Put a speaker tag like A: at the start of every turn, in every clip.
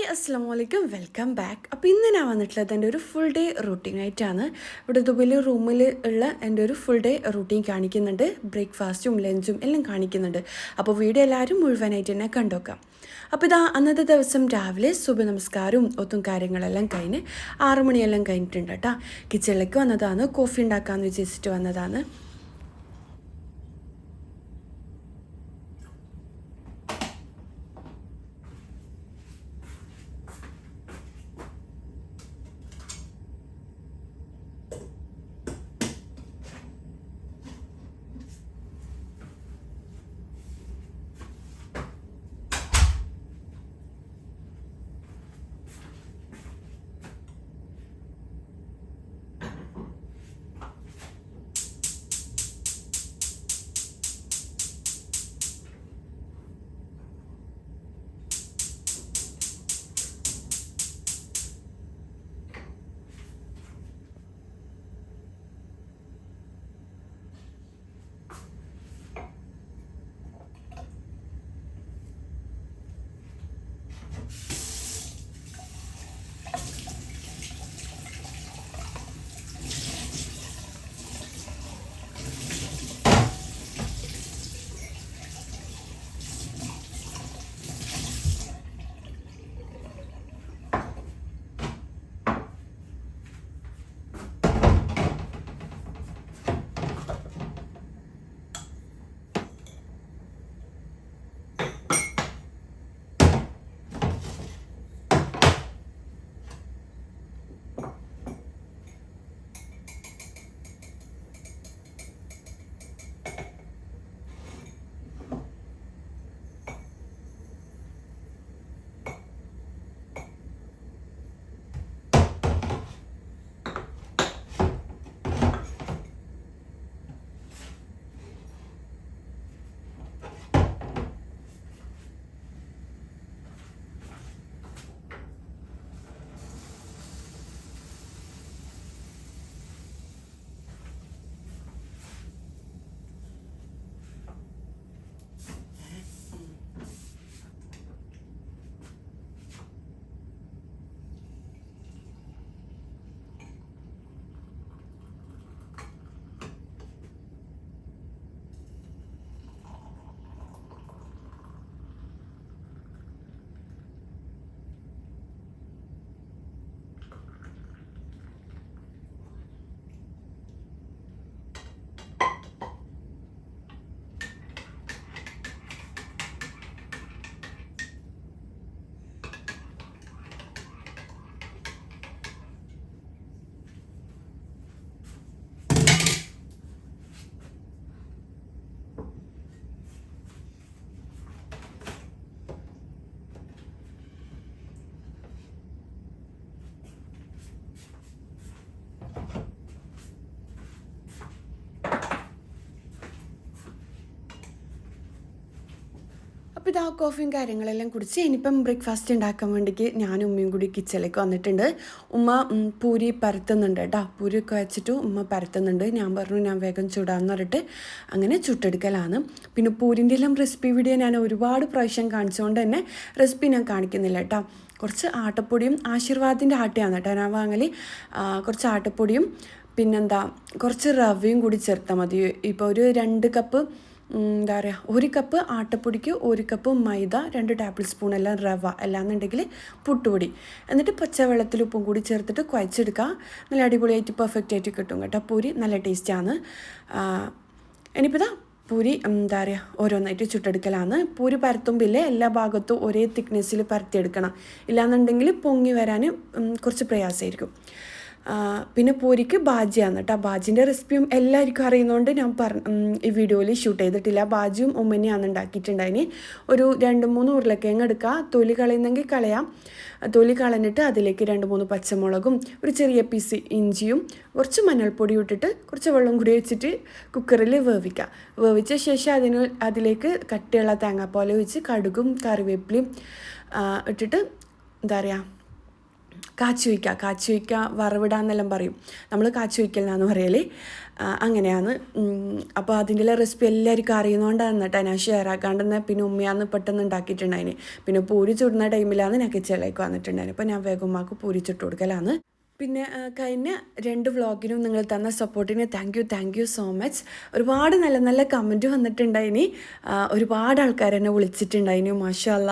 A: Hi അസ്സാം വലൈക്കും welcome back. അപ്പോൾ ഇന്ന് ഞാൻ വന്നിട്ടുള്ളത് എന്റെ ഒരു ഫുൾ ഡേ റൂട്ടീൻ ആയിട്ടാണ്. ഇവിടെ ദുബൈയിൽ റൂമിൽ ഉള്ള എന്റെ ഒരു ഫുൾ ഡേ റൂട്ടീൻ കാണിക്കുന്നുണ്ട്. ബ്രേക്ക്ഫാസ്റ്റും ലഞ്ചും എല്ലാം കാണിക്കുന്നുണ്ട്. അപ്പോൾ വീഡിയോ എല്ലാവരും മുഴുവനായിട്ട് തന്നെ കണ്ടുവെക്കാം അപ്പോൾ ഇതാ അന്നത്തെ ദിവസം രാവിലെ ശുഭ നമസ്കാരവും ഒത്തും കാര്യങ്ങളെല്ലാം കഴിഞ്ഞ് ആറു മണിയെല്ലാം കഴിഞ്ഞിട്ടുണ്ട് കേട്ടോ. കിച്ചണിലേക്ക് വന്നതാണ് കോഫി ഉണ്ടാക്കാമെന്ന് വിചാരിച്ചിട്ട് വന്നതാണ്. അപ്പോൾ ഇതാ കോഫിയും കാര്യങ്ങളെല്ലാം കുടിച്ച് ഇനിയിപ്പം ബ്രേക്ക്ഫാസ്റ്റ് ഉണ്ടാക്കാൻ വേണ്ടിക്ക് ഞാനും ഉമ്മയും കൂടി കിച്ചണിലേക്ക് വന്നിട്ടുണ്ട്. ഉമ്മ പൂരി പരത്തുന്നുണ്ട് കേട്ടോ. പൂരിയൊക്കെ വെച്ചിട്ട് ഉമ്മ പരത്തുന്നുണ്ട്. ഞാൻ പറഞ്ഞു ഞാൻ വേഗം ചൂടാന്ന് പറഞ്ഞിട്ട് അങ്ങനെ ചുട്ടെടുക്കലാണ്. പിന്നെ പൂരിന്റെ എല്ലാം റെസിപ്പി വീഡിയോ ഞാൻ ഒരുപാട് പ്രാവശ്യം കാണിച്ചുകൊണ്ട് തന്നെ റെസിപ്പി ഞാൻ കാണിക്കുന്നില്ല കേട്ടോ. കുറച്ച് ആട്ടപ്പൊടിയും ആശീർവാദത്തിന്റെ ആട്ടയാണ് കേട്ടോ ഞാൻ വാങ്ങൽ കുറച്ച് ആട്ടപ്പൊടിയും പിന്നെന്താ കുറച്ച് റവയും കൂടി ചേർത്താൽ മതി. ഇപ്പോൾ ഒരു രണ്ട് കപ്പ് എന്താ പറയുക ഒരു കപ്പ് ആട്ടപ്പൊടിക്ക് ഒരു കപ്പ് മൈദ രണ്ട് ടേബിൾ സ്പൂൺ എല്ലാം റവ അല്ലാന്നുണ്ടെങ്കിൽ പുട്ടുപൊടി. എന്നിട്ട് പച്ചവെള്ളത്തിൽ ഉപ്പും കൂടി ചേർത്തിട്ട് കുഴച്ചെടുക്കുക നല്ല അടിപൊളിയായിട്ട് പെർഫെക്റ്റ് ആയിട്ട് കിട്ടും കേട്ടോ. പൂരി നല്ല ടേസ്റ്റാണ് ഇനിയിപ്പോൾ പൂരി എന്താ പറയുക ഓരോന്നായിട്ട് ചുട്ടെടുക്കലാണ്. പൂരി പരത്തുമ്പില്ലേ എല്ലാ ഭാഗത്തും ഒരേ തിക്നെസ്സിൽ പരത്തിയെടുക്കണം. ഇല്ലാന്നുണ്ടെങ്കിൽ പൊങ്ങി വരാൻ കുറച്ച് പ്രയാസമായിരിക്കും. പിന്നെ പൂരിക്ക് ബാജിയാണ് കേട്ടോ ബാജിന്റെ റെസിപ്പിയും എല്ലാവർക്കും അറിയുന്നതുകൊണ്ട് ഞാൻ പറ ഈ വീഡിയോയിൽ ഷൂട്ട് ചെയ്തിട്ടില്ല. ബാജിയും ഉമ്മനെയാണ് ഉണ്ടാക്കിയിട്ടുണ്ടായിന്. ഒരു രണ്ട് മൂന്ന് ഉരുളക്കിഴങ്ങ് എടുക്കുക തൊലി കളയുന്നെങ്കിൽ കളയാം. തൊലി കളഞ്ഞിട്ട് അതിലേക്ക് രണ്ട് മൂന്ന് പച്ചമുളകും ഒരു ചെറിയ പീസ് ഇഞ്ചിയും കുറച്ച് മഞ്ഞൾപ്പൊടി ഇട്ടിട്ട് കുറച്ച് വെള്ളം കൂടി വെച്ചിട്ട് കുക്കറിൽ വേവിക്കുക വേവിച്ച ശേഷം അതിന് അതിലേക്ക് കട്ടിയുള്ള തേങ്ങാപ്പാൽ വെച്ച് കടുകും കറിവേപ്പിലയും ഇട്ടിട്ട് എന്താ പറയുക കാച്ചി വയ്ക്കുക കാച്ചി വയ്ക്കുക വറവിടാന്നെല്ലാം പറയും. നമ്മൾ കാച്ചി വയ്ക്കലെന്നാന്ന് പറയൽ അങ്ങനെയാണ്. അപ്പോൾ അതിന്റെ റെസിപ്പി എല്ലാവർക്കും അറിയുന്നതുകൊണ്ടാണ് കേട്ടോ ഞാൻ ഷെയർ ആക്കാണ്ടെന്ന് പിന്നെ ഉമ്മയാന്ന് പെട്ടെന്ന് ഉണ്ടാക്കിയിട്ടുണ്ടായിന് പിന്നെ പൂരി ചുടുന്ന ടൈമിലാണ് ഞാൻ കിച്ചണിലേക്ക് വന്നിട്ടുണ്ടായിരുന്നു അപ്പോൾ ഞാൻ വേഗം ഉമ്മാക്ക് പൂരി ചുട്ട് കൊടുക്കലാണ്. പിന്നെ കഴിഞ്ഞ രണ്ട് വ്ളോഗിനും നിങ്ങൾ തന്ന സപ്പോർട്ടിന് thank you thank you so much ഒരുപാട് നല്ല നല്ല കമന്റ് വന്നിട്ടുണ്ടായിനി. ഒരുപാട് ആൾക്കാർ എന്നെ വിളിച്ചിട്ടുണ്ടായിനി മാഷല്ല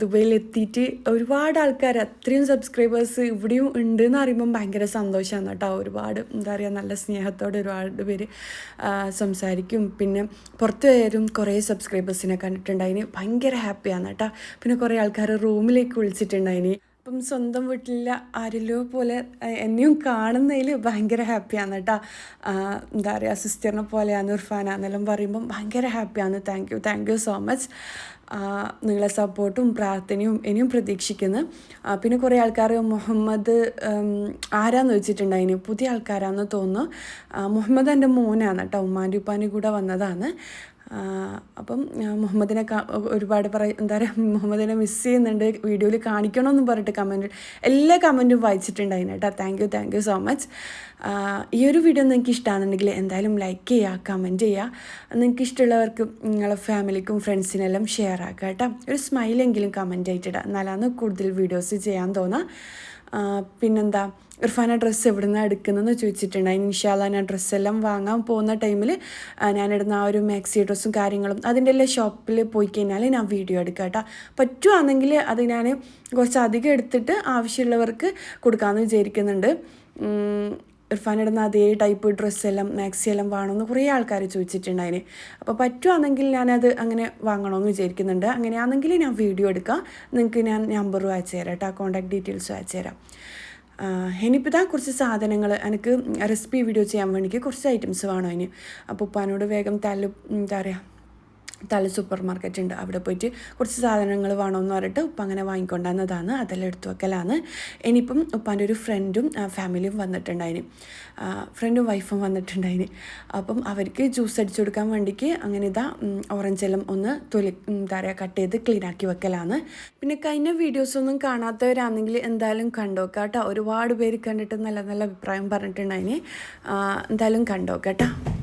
A: ദുബൈയിൽ എത്തിയിട്ട് ഒരുപാട് ആൾക്കാർ അത്രയും സബ്സ്ക്രൈബേഴ്സ് ഇവിടെയും ഉണ്ട് എന്ന് അറിയുമ്പം ഭയങ്കര സന്തോഷമാണ് കേട്ടോ. ഒരുപാട് എന്താ പറയുക നല്ല സ്നേഹത്തോടെ ഒരുപാട് പേര് സംസാരിക്കും. പിന്നെ പുറത്ത് പോയാലും കുറേ സബ്സ്ക്രൈബേഴ്സിനെ കണ്ടിട്ടുണ്ടായിനി. ഭയങ്കര ഹാപ്പിയാണ് കേട്ടോ. പിന്നെ കുറേ ആൾക്കാർ റൂമിലേക്ക് വിളിച്ചിട്ടുണ്ടായിനി. അപ്പം സ്വന്തം വീട്ടിലെ ആരെല്ലോ പോലെ എന്നെയും കാണുന്നതിൽ ഭയങ്കര ഹാപ്പിയാണ് കേട്ടോ. എന്താ പറയുക സിസ്റ്ററിനെ പോലെയാണ് ഉർഫാനാന്നെല്ലാം പറയുമ്പം ഭയങ്കര ഹാപ്പിയാണ്. Thank you thank you so much. നിങ്ങളെ സപ്പോർട്ടും പ്രാർത്ഥനയും ഇനിയും പ്രതീക്ഷിക്കുന്നു. പിന്നെ കുറേ ആൾക്കാർ മുഹമ്മദ് ആരാന്ന് വെച്ചിട്ടുണ്ടായിന്? പുതിയ ആൾക്കാരാന്ന് തോന്നുന്നു. മുഹമ്മദ് എന്റെ മോനാണ് കേട്ടോ ഉമ്മാന്റെ ഉപ്പാന്റെ കൂടെ വന്നതാണ്. അപ്പം മുഹമ്മദിനെ ഒരുപാട് പറ എന്താ പറയുക മുഹമ്മദിനെ മിസ് ചെയ്യുന്നുണ്ട്. വീഡിയോയിൽ കാണിക്കണമെന്നും പറഞ്ഞിട്ട് കമന്റ് എല്ലാ കമന്റും വായിച്ചിട്ടുണ്ടായിരുന്നു കേട്ടോ. Thank you thank you so much ഈ ഒരു വീഡിയോ നിങ്ങൾക്ക് ഇഷ്ടമാണെന്നുണ്ടെങ്കിൽ എന്തായാലും ലൈക്ക് ചെയ്യുക കമന്റ് ചെയ്യുക. നിങ്ങൾക്ക് ഇഷ്ടമുള്ളവർക്ക് നിങ്ങളെ ഫാമിലിക്കും ഫ്രണ്ട്സിനെല്ലാം ഷെയർ ആക്കുക കേട്ടോ. ഒരു സ്മൈലെങ്കിലും കമന്റ് ആയിട്ടിടുക എന്നാലാണ് കൂടുതൽ വീഡിയോസ് ചെയ്യാൻ തോന്നുക ആ, പിന്നെന്താ ആ ഡ്രസ്സ് എവിടെ നിന്നാണ് എടുക്കുന്നതെന്ന് ചോദിച്ചിട്ടുണ്ടായി ഇൻഷാല്ല ഞാൻ ഡ്രസ്സെല്ലാം വാങ്ങാൻ പോകുന്ന ടൈമിൽ ഞാനിടുന്ന ആ ഒരു മാക്സി ഡ്രസ്സും കാര്യങ്ങളും അതിന്റെ എല്ലാം ഷോപ്പിൽ പോയി കഴിഞ്ഞാൽ ഞാൻ വീഡിയോ എടുക്കാം കേട്ടോ. പറ്റുവാണെങ്കിൽ അത് ഞാൻ കുറച്ച് അധികം എടുത്തിട്ട് ആവശ്യമുള്ളവർക്ക് കൊടുക്കാമെന്ന് വിചാരിക്കുന്നുണ്ട്. ഇർഫാൻ ഇടുന്ന അതേ ടൈപ്പ് ഡ്രസ്സെല്ലാം മാക്സി എല്ലാം വേണമെന്ന് കുറേ ആൾക്കാർ ചോദിച്ചിട്ടുണ്ടായിന് അപ്പോൾ പറ്റുവാണെങ്കിൽ ഞാനത് അങ്ങനെ വാങ്ങണമെന്ന് വിചാരിക്കുന്നുണ്ട്. അങ്ങനെയാണെങ്കിൽ ഞാൻ വീഡിയോ എടുക്കാം. നിങ്ങൾക്ക് ഞാൻ നമ്പറും അയച്ചു തരാം കേട്ടോ. കോൺടാക്ട് ഡീറ്റെയിൽസും അയച്ചു തരാം ഇനിയിപ്പോൾ കുറച്ച് സാധനങ്ങൾ എനിക്ക് റെസിപ്പി വീഡിയോ ചെയ്യാൻ വേണ്ടിക്ക് കുറച്ച് ഐറ്റംസ് വേണം അതിന് അപ്പോൾ ഉപ്പാനോട് വേഗം തല്ലു എന്താ പറയുക തല സൂപ്പർ മാർക്കറ്റ് ഉണ്ട്. അവിടെ പോയിട്ട് കുറച്ച് സാധനങ്ങൾ വേണമെന്ന് പറഞ്ഞിട്ട് ഉപ്പ അങ്ങനെ വാങ്ങിക്കൊണ്ടുവന്നതാണ്. അതെല്ലാം എടുത്തു വെക്കലാണ്. ഇനിയിപ്പം ഉപ്പാന്റെ ഒരു ഫ്രണ്ടും ഫാമിലിയും വന്നിട്ടുണ്ടായിന്. ഫ്രണ്ടും വൈഫും വന്നിട്ടുണ്ടായിന്. അപ്പം അവർക്ക് ജ്യൂസ് അടിച്ചു കൊടുക്കാൻ വേണ്ടിക്ക് അങ്ങനെ ഇതാ ഓറഞ്ച് എല്ലാം ഒന്ന് തൊലി എന്താ പറയുക കട്ട് ചെയ്ത് ക്ലീൻ ആക്കി വെക്കലാണ്. പിന്നെ കഴിഞ്ഞ വീഡിയോസൊന്നും കാണാത്തവരാണെങ്കിൽ എന്തായാലും കണ്ടോക്കാട്ടോ ഒരുപാട് പേര് കണ്ടിട്ട് നല്ല നല്ല അഭിപ്രായം പറഞ്ഞിട്ടുണ്ടായിന്. എന്തായാലും എന്തായാലും കണ്ടോക്കാം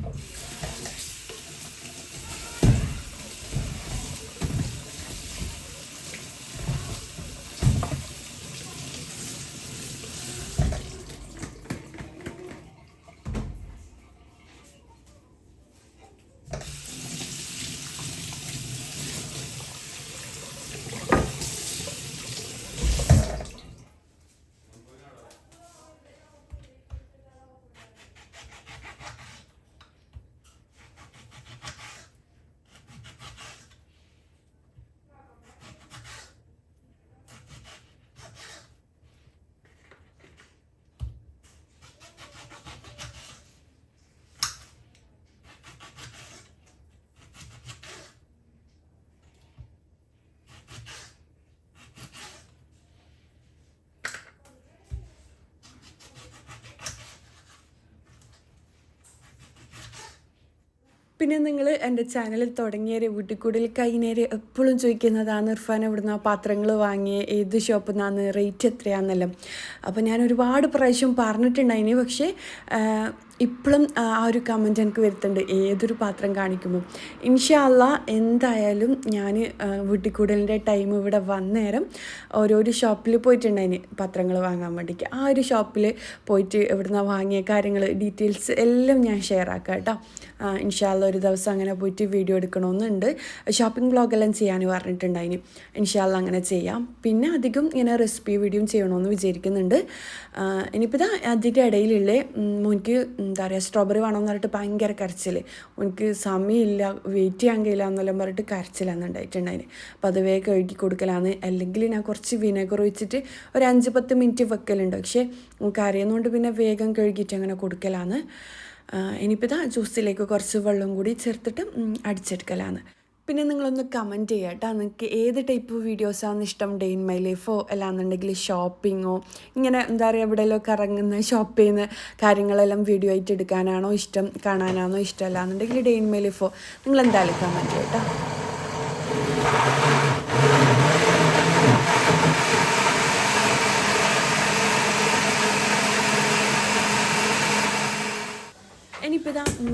A: പിന്നെ നിങ്ങൾ എന്റെ ചാനലിൽ തുടങ്ങിയ വീട്ടിക്കൂടിൽ കൈനേരെ എപ്പോഴും ചോദിക്കുന്നതാണ് ഇർഫാൻ എവിടുന്ന പാത്രങ്ങൾ വാങ്ങിയ ഏത് ഷോപ്പിൽ നിന്നാണ് റേറ്റ് എത്രയാണെന്നല്ലോ അപ്പോൾ ഞാൻ ഒരുപാട് പ്രാവശ്യം പറഞ്ഞിട്ടുണ്ടായിന് പക്ഷേ ഇപ്പോഴും ആ ഒരു കമന്റ് എനിക്ക് വരുത്തുന്നുണ്ട്. ഏതൊരു പാത്രം കാണിക്കുമ്പോൾ ഇൻഷാല്ല എന്തായാലും ഞാൻ വീട്ടിക്കൂടലിന്റെ ടൈം ഇവിടെ വന്നേരം ഓരോരോ ഷോപ്പിൽ പോയിട്ടുണ്ടായിന് പത്രങ്ങൾ വാങ്ങാൻ വേണ്ടിയിട്ട്. ആ ഒരു ഷോപ്പിൽ പോയിട്ട് ഇവിടുന്ന് വാങ്ങിയ കാര്യങ്ങൾ ഡീറ്റെയിൽസ് എല്ലാം ഞാൻ ഷെയർ ആക്കാം കേട്ടോ. ഇൻഷാല്ല ഒരു ദിവസം അങ്ങനെ പോയിട്ട് വീഡിയോ എടുക്കണമെന്നുണ്ട് ഷോപ്പിംഗ് വ്ളോഗെല്ലാം ചെയ്യാൻ പറഞ്ഞിട്ടുണ്ടായിന്. ഇൻഷാല്ല അങ്ങനെ ചെയ്യാം. പിന്നെ അധികം ഇങ്ങനെ റെസിപ്പി വീഡിയോ ചെയ്യണമെന്ന് വിചാരിക്കുന്നുണ്ട്. ഇനിയിപ്പോൾ ഇതാ അതിന്റെ ഇടയിലുള്ള മോനിക്ക് എന്താ പറയുക സ്ട്രോബെറി വേണമെന്ന് പറഞ്ഞിട്ട് ഭയങ്കര കരച്ചിൽ എനിക്ക് സമയമില്ല വെയിറ്റ് ചെയ്യാൻ കഴിയില്ല എന്നെല്ലാം പറഞ്ഞിട്ട് കരച്ചിലാണ് ഉണ്ടായിട്ടുണ്ടായിന് അപ്പോൾ അത് വേഗം കഴുകി കൊടുക്കലാണ്. അല്ലെങ്കിൽ ഞാൻ കുറച്ച് വിനെഗർ ഒഴിച്ചിട്ട് ഒരു അഞ്ച് പത്ത് മിനിറ്റ് വെക്കലുണ്ട്. പക്ഷേ നമുക്ക് അറിയുന്നതുകൊണ്ട് പിന്നെ വേഗം കഴുകിയിട്ട് അങ്ങനെ കൊടുക്കലാണ്. ഇനിയിപ്പോൾ ഇതാ ജ്യൂസിലേക്ക് കുറച്ച് വെള്ളം കൂടി ചേർത്തിട്ട് അടിച്ചെടുക്കലാണ്. പിന്നെ നിങ്ങളൊന്ന് കമന്റ് ചെയ്യുക കേട്ടോ നിങ്ങൾക്ക് ഏത് ടൈപ്പ് വീഡിയോസാണ് ഇഷ്ടം ഡേ ഇൻ മൈ ലൈഫോ അല്ലാന്നുണ്ടെങ്കിൽ ഷോപ്പിങ്ങോ ഇങ്ങനെ എന്താ പറയുക എവിടെയെല്ലാം കറങ്ങുന്ന ഷോപ്പ് ചെയ്യുന്ന കാര്യങ്ങളെല്ലാം വീഡിയോ ആയിട്ട് എടുക്കാനാണോ ഇഷ്ടം? കാണാനാണോ ഇഷ്ടമല്ല എന്നുണ്ടെങ്കിൽ ഡേ ഇൻ മൈ ലൈഫോ നിങ്ങൾ എന്തായാലും കമന്റ് ചെയ്യുക കേട്ടോ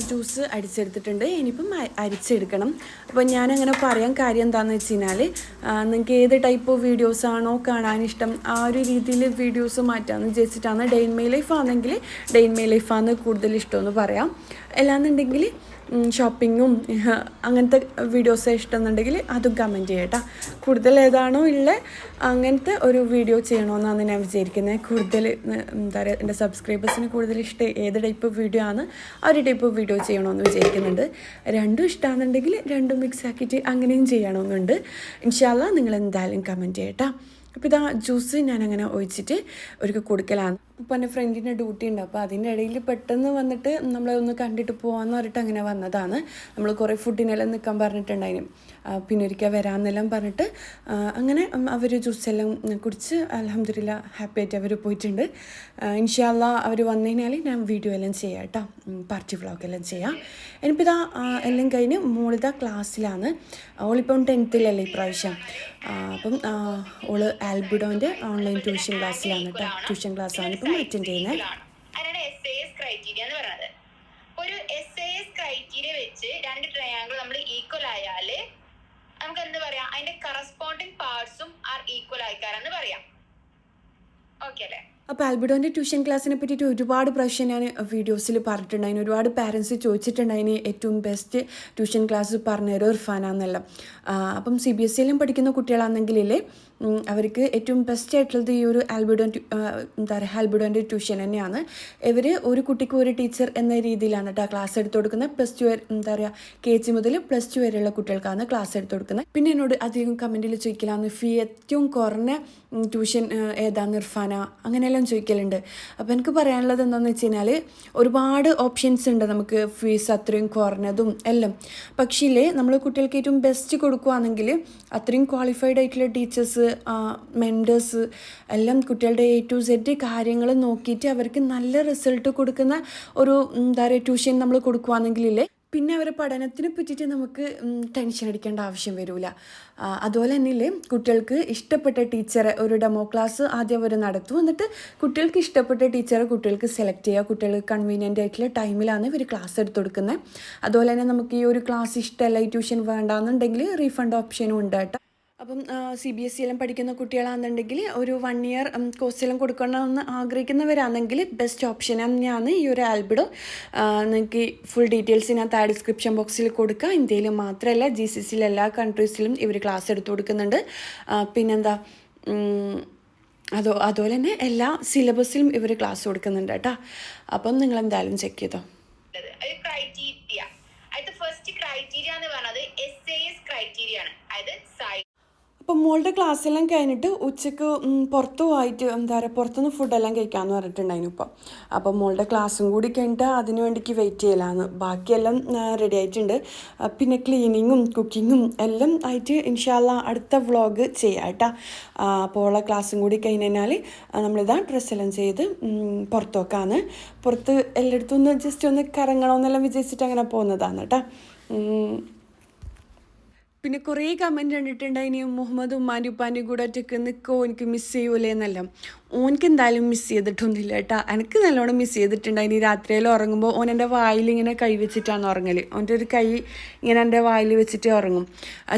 A: ജ്യൂസ് അടിച്ചെടുത്തിട്ടുണ്ട്. ഇനിയിപ്പം അരിച്ചെടുക്കണം. അപ്പോൾ ഞാനങ്ങനെ പറയാൻ കാര്യം എന്താണെന്ന് വെച്ച് കഴിഞ്ഞാൽ നിങ്ങൾക്ക് ഏത് ടൈപ്പ് വീഡിയോസ് ആണോ കാണാൻ ഇഷ്ടം ആ ഒരു രീതിയിൽ വീഡിയോസ് മാറ്റാമെന്ന് വിചാരിച്ചിട്ടാണ് ഡെയിൻ മൈ ലൈഫ് ആണെങ്കിൽ ഡെയിൻ മൈ ലൈഫാണ് കൂടുതൽ ഇഷ്ടമെന്ന് പറയാം. അല്ലാന്നുണ്ടെങ്കിൽ ഷോപ്പിങ്ങും അങ്ങനത്തെ വീഡിയോസ് ഇഷ്ടമെന്നുണ്ടെങ്കിൽ അതും കമന്റ് ചെയ്യട്ടോ. കൂടുതൽ ഏതാണോ ഉള്ളത് അങ്ങനത്തെ ഒരു വീഡിയോ ചെയ്യണമെന്നാണ് ഞാൻ വിചാരിക്കുന്നത് കൂടുതൽ എന്താ പറയുക എന്റെ സബ്സ്ക്രൈബേഴ്സിന് കൂടുതൽ ഇഷ്ടം ഏത് ടൈപ്പ് വീഡിയോ ആണ് ആ ഒരു ടൈപ്പ് വീഡിയോ ചെയ്യണമെന്ന് വിചാരിക്കുന്നുണ്ട്. രണ്ടും ഇഷ്ടമാണെന്നുണ്ടെങ്കിൽ രണ്ടും മിക്സ് ആക്കിയിട്ട് അങ്ങനെയും ചെയ്യണമെന്നുണ്ട് ഇൻഷാല്ല നിങ്ങൾ എന്തായാലും കമന്റ് ചെയ്യട്ടോ. അപ്പോൾ ഇതാ ജ്യൂസ് ഞാനങ്ങനെ ഒഴിച്ചിട്ട് ഒരു കൊടുക്കലാണ് അപ്പോൾ എന്റെ ഫ്രണ്ടിന്റെ ഡ്യൂട്ടി ഉണ്ട്. അപ്പോൾ അതിന്റെ ഇടയിൽ പെട്ടെന്ന് വന്നിട്ട് നമ്മളെ ഒന്ന് കണ്ടിട്ട് പോകാമെന്ന് പറഞ്ഞിട്ട് അങ്ങനെ വന്നതാണ്. നമ്മൾ കുറേ ഫുഡിനെല്ലാം നിൽക്കാൻ പറഞ്ഞിട്ടുണ്ടായിരുന്നു പിന്നെ ഒരിക്കൽ വരാമെന്നെല്ലാം പറഞ്ഞിട്ട് അങ്ങനെ അവർ ജ്യൂസ് എല്ലാം കുടിച്ച് അലഹമ്മദില്ല ഹാപ്പി ആയിട്ട് അവർ പോയിട്ടുണ്ട്. ഇൻഷാല്ല അവർ വന്നു കഴിഞ്ഞാൽ ഞാൻ വീഡിയോ എല്ലാം ചെയ്യാം കേട്ടോ. പാർട്ടി വ്ളോഗ് എല്ലാം ചെയ്യാം. ആ, എല്ലാം കഴിഞ്ഞ് മോളിതാ ക്ലാസ്സിലാണ് ഓളിപ്പം ടെൻത്തിലല്ലേ ഇപ്രാവശ്യം. അപ്പം ഓൾ ആൽബിഡോന്റെ ഓൺലൈൻ ട്യൂഷൻ ക്ലാസ്സിലാണ് കേട്ടോ ട്യൂഷൻ ക്ലാസ്സാണ് ഇപ്പം അറ്റൻഡ് ചെയ്യുന്നത്?
B: അതിനാണ് എസ് എ എസ് ക്രൈറ്റീരിയ എന്ന് പറയുന്നത്. ഒരു എസ് എ എസ് ക്രൈറ്റീരിയ വെച്ച് രണ്ട് ട്രയാങ്കിൾ നമ്മൾ ഈക്വൽ ആയാൽ നമുക്ക് എന്ത് പറയാം? അതിന്റെ കറസ്പോണ്ടിങ് പാർട്സും ആർ ഈക്വൽ ആയിക്കാരെന്ന് പറയാം. ഓക്കെ അല്ലേ?
A: അപ്പോൾ ആൽബിഡോന്റെ ട്യൂഷൻ ക്ലാസ്സിനെ പറ്റിയിട്ട് ഒരുപാട് പ്രാവശ്യം ഞാൻ വീഡിയോസിൽ പറഞ്ഞിട്ടുണ്ടായിരുന്നു ഒരുപാട് പാരൻസ് ചോദിച്ചിട്ടുണ്ടായിന് ഏറ്റവും ബെസ്റ്റ് ട്യൂഷൻ ക്ലാസ് പറഞ്ഞ ഇർഫാനാന്നെല്ലാം. അപ്പം സി ബി എസ് സിയിലും പഠിക്കുന്ന കുട്ടികളാണെങ്കിലേ അവർക്ക് ഏറ്റവും ബെസ്റ്റ് ആയിട്ടുള്ളത് ഈ ഒരു ആൽബിഡോൻ എന്താ പറയുക ആൽബിഡോന്റെ ട്യൂഷൻ തന്നെയാണ്. ഇവർ ഒരു കുട്ടിക്ക് ഒരു ടീച്ചർ എന്ന രീതിയിലാണ് കേട്ടോ ക്ലാസ് എടുത്തു കൊടുക്കുന്നത്. പ്ലസ് ടു എന്താ പറയുക കെ ജി മുതൽ പ്ലസ് ടു വരെയുള്ള കുട്ടികൾക്കാണ് ക്ലാസ് എടുത്തു കൊടുക്കുന്നത്. പിന്നെ എന്നോട് അധികം കമന്റിൽ ചോദിക്കലാണ് ഫീ ഏറ്റവും കുറഞ്ഞ ട്യൂഷൻ ഏതാണ് നിർഫാന? അങ്ങനെയെല്ലാം ചോദിക്കലുണ്ട്. അപ്പോൾ എനിക്ക് പറയാനുള്ളത് എന്താണെന്ന് വെച്ച് കഴിഞ്ഞാൽ ഒരുപാട് ഓപ്ഷൻസ് ഉണ്ട് നമുക്ക് ഫീസ് അത്രയും കുറഞ്ഞതും എല്ലാം. പക്ഷേ നമ്മൾ കുട്ടികൾക്ക് ഏറ്റവും ബെസ്റ്റ് കൊടുക്കുകയാണെങ്കിൽ അത്രയും ക്വാളിഫൈഡ് ആയിട്ടുള്ള ടീച്ചേഴ്സ് മെന്റേഴ്സ് എല്ലാം കുട്ടികളുടെ എ ടു സെഡ് കാര്യങ്ങൾ നോക്കിയിട്ട് അവർക്ക് നല്ല റിസൾട്ട് കൊടുക്കുന്ന ഒരു എന്താ പറയുക ട്യൂഷൻ നമ്മൾ കൊടുക്കുകയാണെങ്കിലേ പിന്നെ അവരെ പഠനത്തിനെ പറ്റിയിട്ട് നമുക്ക് ടെൻഷൻ അടിക്കേണ്ട ആവശ്യം വരില്ല അതുപോലെ തന്നെയല്ലേ കുട്ടികൾക്ക് ഇഷ്ടപ്പെട്ട ടീച്ചറെ ഒരു ഡെമോ ക്ലാസ് ആദ്യം അവർ നടത്തും. എന്നിട്ട് കുട്ടികൾക്ക് ഇഷ്ടപ്പെട്ട ടീച്ചറെ കുട്ടികൾക്ക് സെലക്ട് ചെയ്യുക. കുട്ടികൾക്ക് കൺവീനിയന്റ് ആയിട്ടുള്ള ടൈമിലാണ് ഇവർ ക്ലാസ് എടുത്ത് കൊടുക്കുന്നത്. അതുപോലെ തന്നെ നമുക്ക് ഈ ഒരു ക്ലാസ് ഇഷ്ടമല്ല ഈ ട്യൂഷൻ വേണ്ടാന്നുണ്ടെങ്കിൽ റീഫണ്ട് ഓപ്ഷനും ഉണ്ട് കേട്ടോ. അപ്പം സി ബി എസ് സിയിലും പഠിക്കുന്ന കുട്ടികളാണെന്നുണ്ടെങ്കിൽ ഒരു വൺ ഇയർ കോഴ്സിലും കൊടുക്കണമെന്ന് ആഗ്രഹിക്കുന്നവരാണെങ്കിൽ ബെസ്റ്റ് ഓപ്ഷൻ തന്നെയാണ് ഈ ഒരു ആൽബിഡോ. നിങ്ങൾക്ക് ഫുൾ ഡീറ്റെയിൽസ് ഞാൻ താഴെ ഡിസ്ക്രിപ്ഷൻ ബോക്സിൽ കൊടുക്കുക. ഇന്ത്യയിൽ മാത്രമല്ല ജി സി സിയിൽ എല്ലാ കൺട്രീസിലും ഇവർ ക്ലാസ് എടുത്തു കൊടുക്കുന്നുണ്ട്. പിന്നെന്താ അതോ അതുപോലെ തന്നെ എല്ലാ സിലബസിലും ഇവർ ക്ലാസ് കൊടുക്കുന്നുണ്ട് കേട്ടോ. അപ്പം നിങ്ങൾ എന്തായാലും ചെക്ക് ചെയ്തോ
B: ക്രൈറ്റീരിയ ഫസ്റ്റ് ക്രൈറ്റീരിയ എന്ന് പറയുന്നത് എസ് എ എസ് ക്രൈറ്റീരിയ ആണ്. അതായത്
A: അപ്പം മോളുടെ ക്ലാസ്സെല്ലാം കഴിഞ്ഞിട്ട് ഉച്ചയ്ക്ക് ഉം, പുറത്ത് പോയിട്ട് എന്താ പറയുക പുറത്തുനിന്ന് ഫുഡെല്ലാം കഴിക്കാമെന്ന് പറഞ്ഞിട്ടുണ്ടായിരുന്നു ഇപ്പം. അപ്പം മോളുടെ ക്ലാസ്സും കൂടി കഴിഞ്ഞിട്ട് അതിന് വേണ്ടിക്ക് വെയിറ്റ് ചെയ്യലാന്ന്. ബാക്കിയെല്ലാം റെഡി ആയിട്ടുണ്ട്. പിന്നെ ക്ലീനിങ്ങും കുക്കിങ്ങും എല്ലാം ആയിട്ട് ഇൻഷാല്ല അടുത്ത വ്ളോഗ് ചെയ്യാം കേട്ടോ അപ്പോൾ ഉള്ള ക്ലാസ്സും കൂടി കഴിഞ്ഞ് കഴിഞ്ഞാൽ നമ്മളിതാ ഡ്രസ്സെല്ലാം ചെയ്ത് പുറത്തു വെക്കാന്ന്. പുറത്ത് എല്ലായിടത്തും ഒന്ന് ജസ്റ്റ് ഒന്ന് കറങ്ങണമെന്നെല്ലാം വിചാരിച്ചിട്ട് അങ്ങനെ പോകുന്നതാണ് കേട്ടോ പിന്നെ കുറേ കമന്റ് കണ്ടിട്ടുണ്ടായിനി മുഹമ്മദ് ഉമ്മാന്റെ ഉപ്പാന്റെ കൂടെ ഒറ്റയ്ക്ക് നിൽക്കോ എനിക്ക് മിസ് ചെയ്യൂലേ എന്നെല്ലാം. ഓനക്ക് എന്തായാലും മിസ് ചെയ്തിട്ടൊന്നുമില്ല കേട്ടോ എനിക്ക് നല്ലോണം മിസ് ചെയ്തിട്ടുണ്ട്. ഇനി രാത്രിയിൽ ഉറങ്ങുമ്പോൾ ഓൻ എന്റെ വായിൽ ഇങ്ങനെ കൈ വെച്ചിട്ടാണ് ഉറങ്ങൽ ഓന്റെ ഒരു കൈ ഇങ്ങനെ എന്റെ വായിൽ വെച്ചിട്ട് ഉറങ്ങും.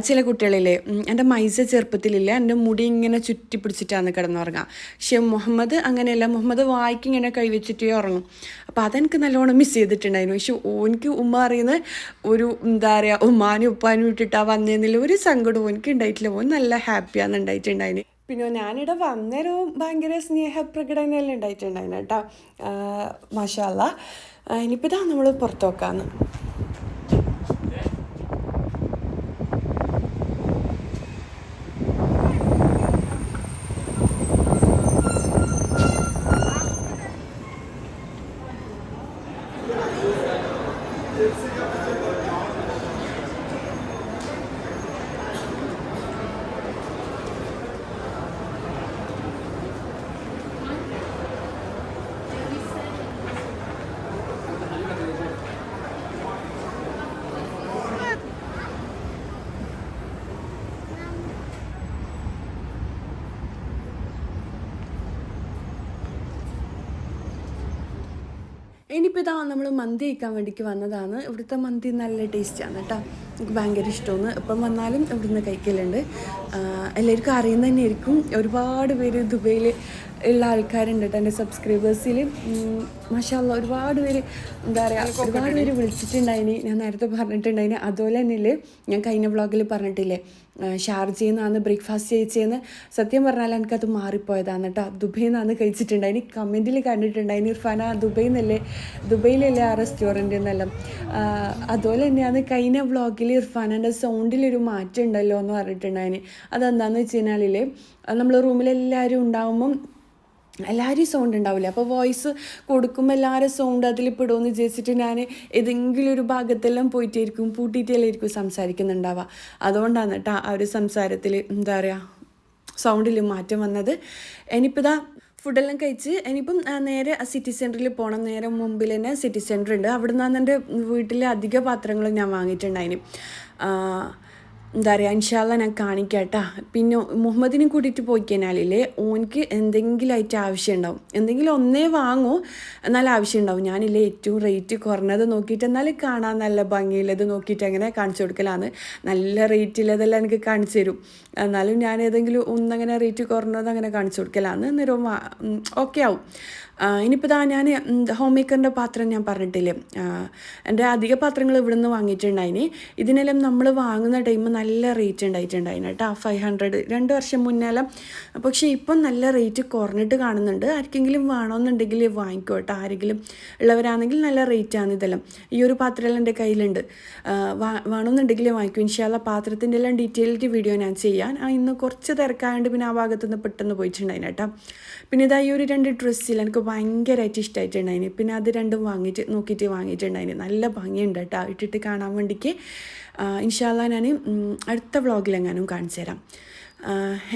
A: ചില കുട്ടികളില്ലേ എന്റെ മൈസ ചെറുപ്പത്തിലില്ല എന്റെ മുടി ഇങ്ങനെ ചുറ്റി പിടിച്ചിട്ടാണ് കിടന്നുറങ്ങുക പക്ഷെ മുഹമ്മദ് അങ്ങനെയല്ല. മുഹമ്മദ് വായിക്ക് ഇങ്ങനെ കൈ വെച്ചിട്ടേ ഉറങ്ങും. അപ്പോൾ അതെനിക്ക് നല്ലോണം മിസ് ചെയ്തിട്ടുണ്ടായിരുന്നു. പക്ഷെ ഓനിക്ക് ഉമ്മ അറിയുന്ന ഒരു എന്താ പറയുക ഉമ്മാനും ഉപ്പാനും ഇട്ടിട്ടാണ് വന്നതിൽ ഒരു സങ്കടവും എനിക്ക് ഉണ്ടായിട്ടില്ല. ഓൻ നല്ല ഹാപ്പിയാണ് ഉണ്ടായിട്ടുണ്ടായിന് പിന്നെ ഞാനിവിടെ വന്നേരവും ഭയങ്കര സ്നേഹപ്രകടനമെല്ലാം ഉണ്ടായിട്ടുണ്ടായിരുന്നു കേട്ടോ മാഷാല്ല ഇനിയിപ്പോൾ ഇതാ നമ്മൾ പുറത്ത് നോക്കാന്ന്. ഇനിയിപ്പോൾ ഇതാ നമ്മൾ മന്തി കഴിക്കാൻ വേണ്ടിക്ക് വന്നതാണ്. ഇവിടുത്തെ മന്തി നല്ല ടേസ്റ്റാണ് കേട്ടോ എനിക്ക് ഭയങ്കര ഇഷ്ടമാണ്. ഇപ്പം വന്നാലും ഇവിടുന്ന് കഴിക്കലുണ്ട്. എല്ലാവർക്കും അറിയുന്ന തന്നെ ആയിരിക്കും. ഒരുപാട് പേര് ദുബൈയിൽ ഉള്ള ആൾക്കാരുണ്ട് കേട്ടോ എന്റെ സബ്സ്ക്രൈബേഴ്സിൽ മഷാല്ല ഒരുപാട് പേര് എന്താ പറയുക ഒരുപാട് പേര് വിളിച്ചിട്ടുണ്ടായിനി. ഞാൻ നേരത്തെ പറഞ്ഞിട്ടുണ്ടായിനി. അതുപോലെ തന്നെ ഞാൻ കഴിഞ്ഞ വ്ളോഗിൽ പറഞ്ഞിട്ടില്ലേ ഷാർജയിൽ നിന്നാണ് ബ്രേക്ക്ഫാസ്റ്റ് കഴിച്ചതെന്ന് സത്യം പറഞ്ഞാൽ എനിക്കത് മാറിപ്പോയതാണ് കേട്ടോ. ദുബൈയിൽ നിന്നാണ് കഴിച്ചിട്ടുണ്ടായിനി. കമന്റിൽ കണ്ടിട്ടുണ്ടായിനി ഇർഫാന ദുബൈയിൽ നിന്നല്ലേ ദുബൈയിലല്ലേ ആ റെസ്റ്റോറന്റ് എന്നെല്ലാം അതുപോലെ തന്നെയാണ് കഴിഞ്ഞ വ്ളോഗിൽ ഇർഫാനന്റെ സൗണ്ടിലൊരു മാറ്റം ഉണ്ടല്ലോ എന്ന് പറഞ്ഞിട്ടുണ്ടായിനി. അതെന്താണെന്ന് വെച്ച് കഴിഞ്ഞാൽ നമ്മൾ റൂമിലെല്ലാവരും ഉണ്ടാകുമ്പം എല്ലാവരും സൗണ്ട് ഉണ്ടാവില്ല അപ്പോൾ വോയിസ് കൊടുക്കുമ്പോൾ എല്ലാവരും സൗണ്ട് അതിൽ പെടുമെന്ന് വിചാരിച്ചിട്ട് ഞാൻ ഏതെങ്കിലും ഒരു ഭാഗത്തെല്ലാം പോയിട്ടായിരിക്കും പൂട്ടിയിട്ടെല്ലായിരിക്കും സംസാരിക്കുന്നുണ്ടാവുക. അതുകൊണ്ടാണ് കേട്ടോ ആ ഒരു സംസാരത്തിൽ എന്താ പറയുക സൗണ്ടിൽ മാറ്റം വന്നത്. ഇനിയിപ്പോൾ ഫുഡെല്ലാം കഴിച്ച് ഇനിയിപ്പം നേരെ സിറ്റി സെന്ററിൽ പോകണം നേരെ മുമ്പിൽ തന്നെ സിറ്റി സെന്റർ ഉണ്ട്. അവിടെ നിന്നാണ് എന്റെ വീട്ടിലെ അധിക പാത്രങ്ങളും ഞാൻ വാങ്ങിയിട്ടുണ്ടായിന്. എന്താ പറയുക ഇൻഷാല്ല ഞാൻ കാണിക്കാട്ടാ. പിന്നെ മുഹമ്മദിനെ കൂട്ടിയിട്ട് പോയി കഴിഞ്ഞാലില്ലേ ഓനിക്ക് എന്തെങ്കിലും ആയിട്ട് ആവശ്യം ഉണ്ടാവും എന്തെങ്കിലും ഒന്നേ വാങ്ങൂ എന്നാൽ ആവശ്യം ഉണ്ടാവും ഞാനില്ലേ ഏറ്റവും റേറ്റ് കുറഞ്ഞത് നോക്കിയിട്ട് എന്നാലും കാണാൻ നല്ല ഭംഗിയുള്ളത് നോക്കിയിട്ട് അങ്ങനെ കാണിച്ചു കൊടുക്കലാണ്. നല്ല റേറ്റിലതെല്ലാം എനിക്ക് കാണിച്ചു തരും. എന്നാലും ഞാൻ ഏതെങ്കിലും ഒന്നങ്ങനെ റേറ്റ് കുറഞ്ഞത് അങ്ങനെ കാണിച്ചു കൊടുക്കലാണ്. അന്നേരം ഓക്കെ ആവും. ഇനിയിപ്പോൾ ഇതാ ഞാൻ ഹോം മേക്കറിന്റെ പാത്രം ഞാൻ പറഞ്ഞിട്ടില്ലേ. എന്റെ അധിക പാത്രങ്ങൾ ഇവിടെ നിന്ന് വാങ്ങിയിട്ടുണ്ടായിന്. ഇതിനെല്ലാം നമ്മൾ വാങ്ങുന്ന ടൈം നല്ല റേറ്റ് ഉണ്ടായിട്ടുണ്ടായിരുന്നു കേട്ടോ. ഫൈവ് ഹൺഡ്രഡ് രണ്ട് വർഷം മുന്നെല്ലാം. പക്ഷേ ഇപ്പം നല്ല റേറ്റ് കുറഞ്ഞിട്ട് കാണുന്നുണ്ട്. ആർക്കെങ്കിലും വേണമെന്നുണ്ടെങ്കിൽ വാങ്ങിക്കോ കേട്ടോ. ആരെങ്കിലും ഉള്ളവരാണെങ്കിൽ നല്ല റേറ്റാണ് ഇതെല്ലാം. ഈ ഒരു പാത്രമെല്ലാം എന്റെ കയ്യിലുണ്ട്. വേണമെന്നുണ്ടെങ്കിൽ വാങ്ങിക്കും. ഇൻഷാല്ല പാത്രത്തിന്റെ എല്ലാം ഡീറ്റെയിൽഡ് വീഡിയോ ഞാൻ ചെയ്യാൻ ആ ഇന്ന് കുറച്ച് തിരക്കായതുകൊണ്ട് പിന്നെ ആ ഭാഗത്തുനിന്ന് പെട്ടെന്ന് പോയിട്ടുണ്ടായിരുന്നു കേട്ടോ. പിന്നെ ഇതാ ഈ ഒരു രണ്ട് ഡ്രസ്സിൽ എനിക്ക് ഭയങ്കരമായിട്ട് ഇഷ്ടമായിട്ടുണ്ടായിന് പിന്നെ അത് രണ്ടും വാങ്ങിയിട്ട് നോക്കിയിട്ട് വാങ്ങിയിട്ടുണ്ടായിന്. നല്ല ഭംഗിയുണ്ട് കേട്ടോ. ഇട്ടിട്ട് കാണാൻ വേണ്ടിക്ക്. ഇൻഷാല്ല ഞാൻ അടുത്ത വ്ളോഗിലെങ്ങാനും കാണിച്ചു തരാം.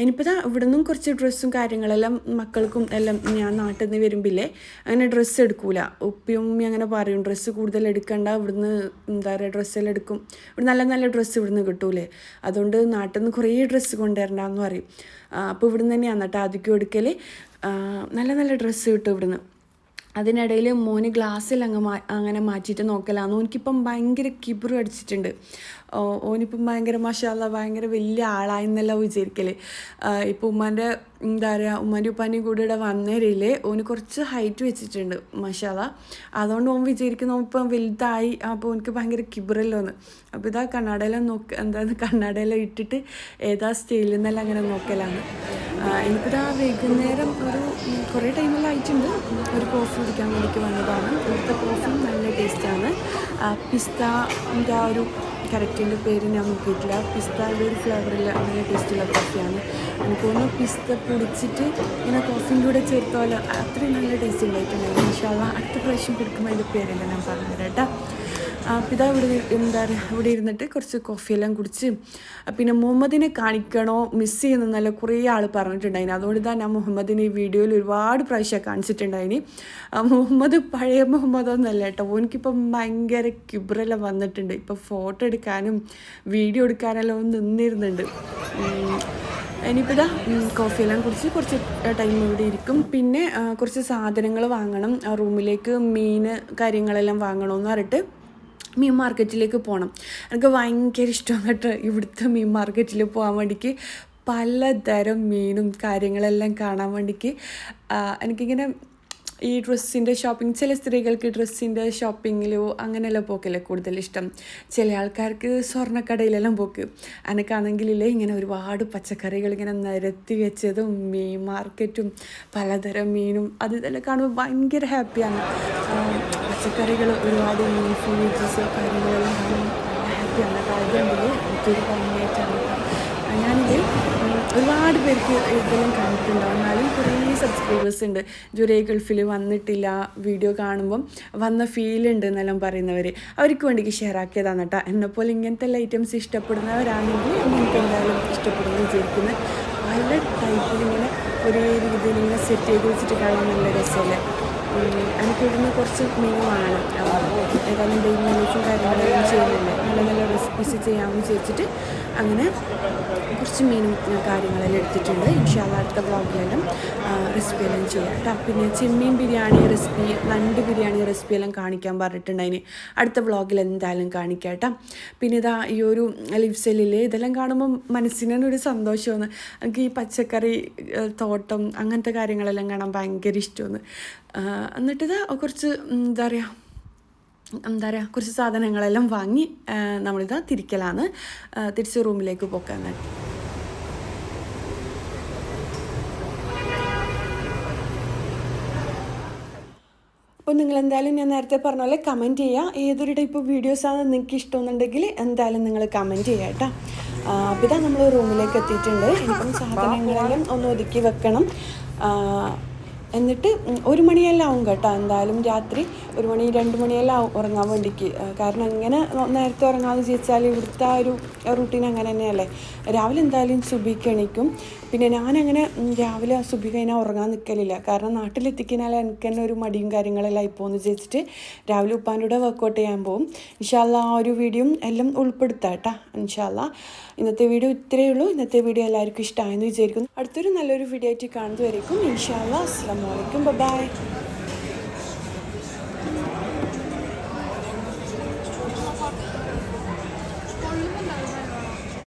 A: ഇനിയിപ്പോൾ ഇതാ ഇവിടെ നിന്നും കുറച്ച് ഡ്രസ്സും കാര്യങ്ങളെല്ലാം മക്കൾക്കും എല്ലാം ഞാൻ നാട്ടിൽ നിന്ന് വരുമ്പില്ലേ അങ്ങനെ ഡ്രസ്സ് എടുക്കൂല. ഉപ്പിയും അങ്ങനെ പറയും ഡ്രസ്സ് കൂടുതൽ എടുക്കണ്ട ഇവിടുന്ന് എന്താ പറയുക ഡ്രസ്സെല്ലാം എടുക്കും. ഇവിടെ നല്ല നല്ല ഡ്രസ്സ് ഇവിടുന്ന് കിട്ടൂലേ. അതുകൊണ്ട് നാട്ടിൽ നിന്ന് കുറേ ഡ്രസ്സ് കൊണ്ടുവരണ്ടെന്ന് പറയും. അപ്പോൾ ഇവിടുന്ന് തന്നെയാണ് കേട്ടോ ആദ്യം എടുക്കൽ നല്ല നല്ല ഡ്രസ്സ് കിട്ടും ഇവിടുന്ന്. അതിനിടയിൽ മോന് ഗ്ലാസ്സിൽ അങ്ങ് മാ അങ്ങനെ മാറ്റിയിട്ട് നോക്കലാന്ന്. എനിക്കിപ്പം ഭയങ്കര കിബിറ് അടിച്ചിട്ടുണ്ട്. ഓനിപ്പം ഭയങ്കര മഷാല ഭയങ്കര വലിയ ആളായെന്നല്ല വിചാരിക്കൽ. ഇപ്പോൾ ഉമ്മാന്റെ എന്താ പറയുക ഉമ്മാന്റെ ഉപ്പാന്റെയും കൂടെ ഇവിടെ വന്നേരയില്ലേ ഓന് കുറച്ച് ഹൈറ്റ് വെച്ചിട്ടുണ്ട് മഷാല അതുകൊണ്ട് ഓൻ വിചാരിക്കുന്നു ഇപ്പം വലുതായി അപ്പോൾ എനിക്ക് ഭയങ്കര കിബറല്ലോന്ന് അപ്പോൾ ഇതാ കണ്ണാടയിലെ നോക്ക് എന്താ കണ്ണാടയിലെ ഇട്ടിട്ട് ഏതാ സ്റ്റൈലിൽ നിന്നെല്ലാം അങ്ങനെ നോക്കലാണ്. എനിക്കിതാ വൈകുന്നേരം ഒരു കുറേ ടൈമെല്ലാം ആയിട്ടുണ്ട്. ഒരു കോഫി കുടിക്കാൻ വേണ്ടിയിട്ട് വന്നതാണ്. ഇവിടുത്തെ കോഫി നല്ല ടേസ്റ്റാണ് പിസ്ത എന്താ ഒരു കറക്റ്റിന്റെ പേര് ഞാൻ നോക്കിയിട്ടില്ല. പിസ്തയുടെ ഒരു ഫ്ലേവറിൽ അങ്ങനെ ടേസ്റ്റുള്ള കോഫിയാണ് എനിക്ക് തോന്നുന്നു പിസ്ത പൊടിച്ചിട്ട് ഇങ്ങനെ കോഫിന്റെ കൂടെ ചേർത്തോല അത്രയും നല്ല ടേസ്റ്റ് ഉണ്ടായിട്ടുണ്ടായിരുന്നു ഇൻഷാല്ല അടുത്ത പ്രാവശ്യം കൊടുക്കുമ്പോൾ അതിന്റെ പേരല്ല ഞാൻ പറഞ്ഞുതരാം കേട്ടോ. ഇതാ ഇവിടെ എന്താ പറയുക ഇവിടെ ഇരുന്നിട്ട് കുറച്ച് കോഫിയെല്ലാം കുടിച്ച് പിന്നെ മുഹമ്മദിനെ കാണിക്കണോ മിസ് ചെയ്യുന്നല്ല കുറേ ആൾ പറഞ്ഞിട്ടുണ്ടായിന്. അതുകൊണ്ട് തന്നെ ഞാൻ മുഹമ്മദിനെ ഈ വീഡിയോയിൽ ഒരുപാട് പ്രാവശ്യം കാണിച്ചിട്ടുണ്ടായിന്. മുഹമ്മദ് പഴയ മുഹമ്മദൊന്നല്ല കേട്ടോ. എനിക്കിപ്പം ഭയങ്കര കിബ്രെല്ലാം വന്നിട്ടുണ്ട്. ഇപ്പം ഫോട്ടോ എടുക്കാനും വീഡിയോ എടുക്കാനെല്ലാം നിന്നിരുന്നുണ്ട്. ഇനിയിപ്പോൾ ഇതാ കോഫിയെല്ലാം കുടിച്ച് കുറച്ച് ടൈം ഇവിടെ ഇരിക്കും. പിന്നെ കുറച്ച് സാധനങ്ങൾ വാങ്ങണം. റൂമിലേക്ക് മീൻ കാര്യങ്ങളെല്ലാം വാങ്ങണമെന്ന് പറഞ്ഞിട്ട് മീൻ മാർക്കറ്റിലേക്ക് പോകണം എനിക്ക് ഭയങ്കര ഇഷ്ടമാണ് കേട്ടോ ഇവിടുത്തെ മീൻ മാർക്കറ്റിൽ പോകാൻ വേണ്ടിക്ക്. പലതരം മീനും കാര്യങ്ങളെല്ലാം കാണാൻ വേണ്ടിക്ക്. എനിക്കിങ്ങനെ ഈ ഡ്രസ്സിന്റെ ഷോപ്പിംഗ് ചില സ്ത്രീകൾക്ക് ഡ്രസ്സിന്റെ ഷോപ്പിങ്ങിലോ അങ്ങനെയെല്ലാം പോക്കല്ലേ കൂടുതൽ ഇഷ്ടം. ചില ആൾക്കാർക്ക് സ്വർണക്കടയിലെല്ലാം പോക്ക്. എനിക്കാണെങ്കിലില്ലേ ഇങ്ങനെ ഒരുപാട് പച്ചക്കറികൾ ഇങ്ങനെ നിരത്തി വെച്ചതും മീൻ മാർക്കറ്റും പലതരം മീനും അത് ഇതെല്ലാം കാണുമ്പോൾ ഭയങ്കര ഹാപ്പിയാണ് പച്ചക്കറികൾ ഒരുപാട് മീൻ ഫ്രൂട്ട്സ് കാര്യങ്ങളെല്ലാം ഹാപ്പിയാണ് കാര്യം എനിക്കൊരു ഒരുപാട് പേർക്ക് ഇതെല്ലാം കണ്ടിട്ടുണ്ടാവും. എന്നാലും കുറേ സബ്സ്ക്രൈബേഴ്സ് ഉണ്ട്. ജുരൈ ഗൾഫിൽ വന്നിട്ടില്ല വീഡിയോ കാണുമ്പം വന്ന ഫീൽ ഉണ്ട് എന്നെല്ലാം പറയുന്നവർ അവർക്ക് വേണ്ടിക്ക് ഷെയർ ആക്കിയതാണ് കേട്ടോ എന്നെപ്പോലെ ഇങ്ങനത്തെ ഐറ്റംസ് ഇഷ്ടപ്പെടുന്നവരാണെങ്കിൽ നിങ്ങൾക്ക് എന്തായാലും ഇഷ്ടപ്പെടുന്ന വിചാരിക്കുന്നു. പല ടൈപ്പിൽ ഇങ്ങനെ ഒരേ രീതിയിൽ ഇങ്ങനെ സെറ്റ് ചെയ്ത് വെച്ചിട്ട് കാണാൻ നല്ല രസമല്ലേ? ഉം, എനിക്ക് ഇവിടുന്ന് കുറച്ച് മീൻ വേണം ഏതായാലും ഡെയിലി ലൈഫും കാര്യങ്ങളെല്ലാം ചെയ്യുന്നുണ്ട് നല്ല നല്ല റെസിപ്പീസ് ചെയ്യാമെന്ന് ചോദിച്ചിട്ട് അങ്ങനെ കുറച്ച് മീനും കാര്യങ്ങളെല്ലാം എടുത്തിട്ടുണ്ട്. ഇൻഷാല്ല അടുത്ത ബ്ലോഗിലെല്ലാം റെസിപ്പി എല്ലാം ചെയ്യാം കേട്ടോ പിന്നെ ചെമ്മീൻ ബിരിയാണി റെസിപ്പി നണ്ട് ബിരിയാണി റെസിപ്പി എല്ലാം കാണിക്കാൻ പറഞ്ഞിട്ടുണ്ട് അതിന്. അടുത്ത വ്ളോഗിൽ എന്തായാലും കാണിക്കാം കേട്ടോ പിന്നെ ഇതാ ഈ ഒരു സെല്ലിൽ ഇതെല്ലാം കാണുമ്പോൾ മനസ്സിന് തന്നെ ഒരു സന്തോഷമാണ്. എനിക്ക് ഈ പച്ചക്കറി തോട്ടം അങ്ങനത്തെ കാര്യങ്ങളെല്ലാം കാണാൻ ഭയങ്കര ഇഷ്ടമാണ്. എന്നിട്ട് ഇതാ കുറച്ച് എന്താ പറയുക എന്താ പറയുക കുറച്ച് സാധനങ്ങളെല്ലാം വാങ്ങി നമ്മളിത് തിരിക്കലാണ്. തിരിച്ച് റൂമിലേക്ക് പോക്കാൻ അപ്പോൾ നിങ്ങൾ എന്തായാലും ഞാൻ നേരത്തെ പറഞ്ഞ പോലെ കമന്റ് ചെയ്യുക ഏതൊരു ടൈപ്പ് വീഡിയോസാണ് നിങ്ങൾക്ക് ഇഷ്ടമെന്നുണ്ടെങ്കിൽ എന്തായാലും നിങ്ങൾ കമന്റ് ചെയ്യുക കേട്ടോ അപ്പോൾ ഇതാ നമ്മൾ റൂമിലേക്ക് എത്തിയിട്ടുണ്ട്. ഇപ്പം സാധനങ്ങളെല്ലാം ഒന്ന് ഒതുക്കി വെക്കണം. എന്നിട്ട് ഒരു മണിയെല്ലാം ആവും കേട്ടോ എന്തായാലും രാത്രി. ഒരു മണി രണ്ട് മണിയെല്ലാം ആവും ഉറങ്ങാൻ വേണ്ടിക്ക്. കാരണം അങ്ങനെ നേരത്തെ ഉറങ്ങാമെന്ന് ചോദിച്ചാൽ ഇവിടുത്തെ ആ ഒരു റൂട്ടീൻ അങ്ങനെ തന്നെയല്ലേ. രാവിലെ എന്തായാലും സുബിക്ക് എണീക്കും. പിന്നെ ഞാനങ്ങനെ രാവിലെ സുബി കഴിഞ്ഞാൽ ഉറങ്ങാൻ നിൽക്കലില്ല കാരണം നാട്ടിലെത്തിക്കഴിഞ്ഞാൽ എനിക്ക് തന്നെ ഒരു മടിയും കാര്യങ്ങളെല്ലാം ആയിപ്പോന്ന് ചോദിച്ചിട്ട് രാവിലെ ഉപ്പാന്റെ കൂടെ വർക്കൗട്ട് ചെയ്യാൻ പോകും ഇൻഷാല്ല ആ ഒരു വീഡിയോ എല്ലാം ഉൾപ്പെടുത്താം കേട്ടോ ഇൻഷാല്ല ഇന്നത്തെ വീഡിയോ ഇത്രയേ ഉള്ളൂ. ഇന്നത്തെ വീഡിയോ എല്ലാവർക്കും ഇഷ്ടമായെന്ന് വിചാരിക്കുന്നു. അടുത്തൊരു നല്ലൊരു വീഡിയോ ആയിട്ട് കാണുന്നതുവരേക്കും ഇൻഷാല്ല അസ്സാം വലൈക്കും ബൈ